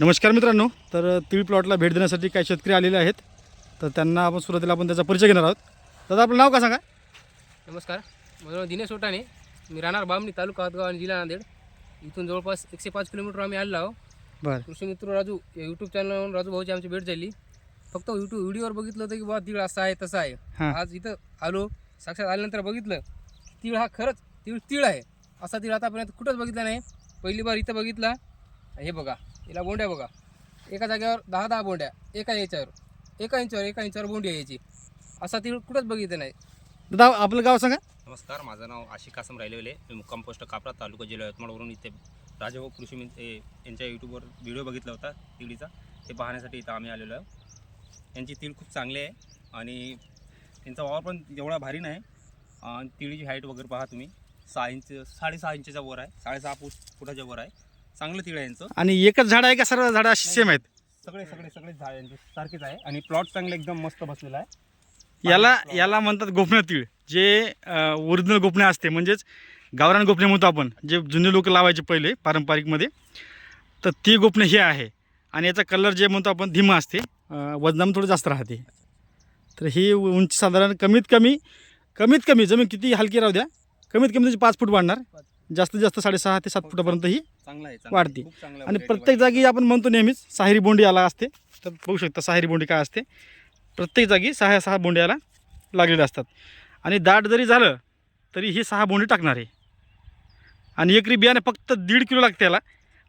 नमस्कार मित्रांनो तर तीळ प्लॉटला भेट देण्यासाठी काही शेतकरी आलेले आहेत. तर त्यांना आपण सुरुवातीला आपण त्याचा परिचय घेणार आहोत. दादा आपलं नाव का सांगा? नमस्कार माझं नाव दिनेश ओटाणे मी राहणार बामणी तालुका हातगाव आणि जिल्हा नांदेड. इथून जवळपास एकशे पाच किलोमीटर आम्ही आलेलो आहो बरं. कृषी मित्र राजू या यूट्यूब चॅनलवरून राजू भाऊची आमची भेट झाली. फक्त यूट्यूब व्हिडिओवर बघितलं होतं की बा तीळ असं आहे तसं आहे. आज इथं आलो साक्षात आल्यानंतर बघितलं तीळ हा खरंच तीळ तीळ आहे. असा तीळ आतापर्यंत कुठंच बघितला नाही. पहिली बार इथं बघितला. हे बघा. याला बोंड्या बघा. एका जागेवर दहा दहा बोंड्या एका याच्यावर एका इंचावर एका इंचावर बोंडी आहे याची असा तीळ कुठंच बघितलं नाही. दादा आपलं गाव सांगा. नमस्कार माझं नाव आशिक कासम राहिलेले. मी मुक्काम पोस्ट कापरा तालुका जिल्हा यवतमाळवरून इथे राजभाऊ कृषी मिन यांच्या यूट्यूबवर व्हिडिओ बघितला होता तिळीचा ते पाहण्यासाठी इथं आम्ही आलेलो आहे. यांची तीळ खूप चांगली आहे आणि त्यांचा वावर पण एवढा भारी नाही. आणि तिळीची हाईट वगैरे पहा तुम्ही. सहा इंच साडेसहा इंचच्या वर आहे. साडेसहा फूट फुटाच्या वर आहे. चांगलं तिळ आहे यांचं. आणि एकच झाड आहे का सर्व झाडं अशी सेम आहेत? सगळे सगळे सगळे झाड यांचे सारखेच आहे. आणि प्लॉट चांगलं एकदम मस्त बसलेला आहे. याला याला म्हणतात गोपण्या तीळ. जे ओरिजिनल गोपण्या असते म्हणजेच गावरान गोपणे म्हणतो आपण जे जुने लोक लावायचे पहिले पारंपरिकमध्ये. तर ती गोपणे हे आहे. आणि याचा कलर जे म्हणतो आपण धीमा असते. अं, वजनामध्ये थोडं जास्त राहते. तर ही उंची साधारण कमीत कमी कमीत कमी जमीन किती हलकी राहू द्या. कमीत कमी त्याची पाच फूट वाढणार. जास्तीत जास्त साडेसहा ते सात फुटापर्यंत ही चांगलं आहे. वाढते. आणि प्रत्येक जागी आपण म्हणतो नेहमीच साहेरी बोंडी याला असते. तर बघू शकता साहेरी बोंडी काय असते. प्रत्येक जागी सहा सहा बोंडी याला लागलेल्या असतात. आणि दाट जरी झालं तरी ही सहा बोंडी टाकणार आहे. आणि एकरी बियाणे फक्त दीड किलो लागते याला.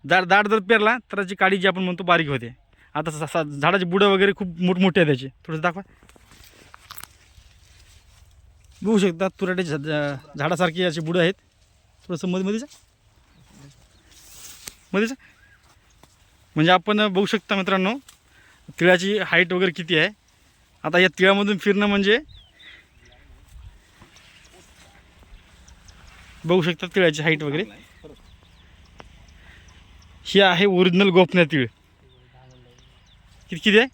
दाट दाट जर पेरला तर त्याची काडी जी आपण म्हणतो बारीक होते. आता स- झाडाची बुडं वगैरे खूप मोठमोठे आहे त्याचे थोडंसं दाखवा. बघू शकता तुराटे झाडासारखी याची बुडं आहेत. थोडंसं मध्ये मध्येच. म्हणजे आपण बघू शकता मित्रांनो तिळाची हाईट वगैरे किती आहे. आता या तिळामधून फिरणं म्हणजे बघू शकता तिळाची हाईट वगैरे. ही आहे ओरिजिनल गोपण्या तिळ. किती किती आहे?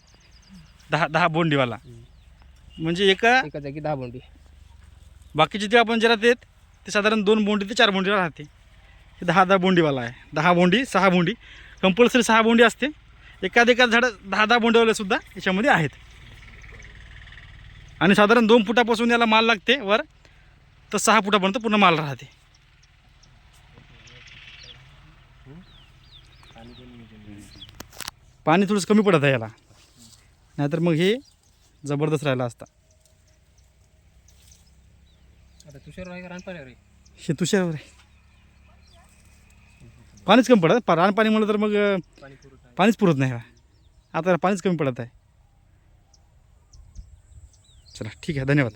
दहा दहा बोंडीवाला. म्हणजे एका एका जागी दहा बोंडी. बाकीचे ते आपण जे राहतात ते साधारण दोन बोंडी ते चार बोंडीला राहते. हे दहा दहा बोंडीवाला आहे. दहा बोंडी सहा बोंडी. कंपल्सरी सहा बोंडी असते. एखाद एखाद झाडं दहा दहा बोंडीवाले सुद्धा याच्यामध्ये आहेत. आणि साधारण दोन फुटापासून याला माल लागते वर. तर सहा फुटापर्यंत पूर्ण माल राहते. पाणी थोडंसं कमी पडत आहे याला. नाहीतर मग हे जबरदस्त राहिला असता. तुषार हे तुषारावर आहे पाणीच कमी पडत. पा- रानपाणी म्हणलं तर मग पाणी पाणीच पुरत नाही. आता पाणीच कमी पडत आहे. चला ठीक आहे. धन्यवाद.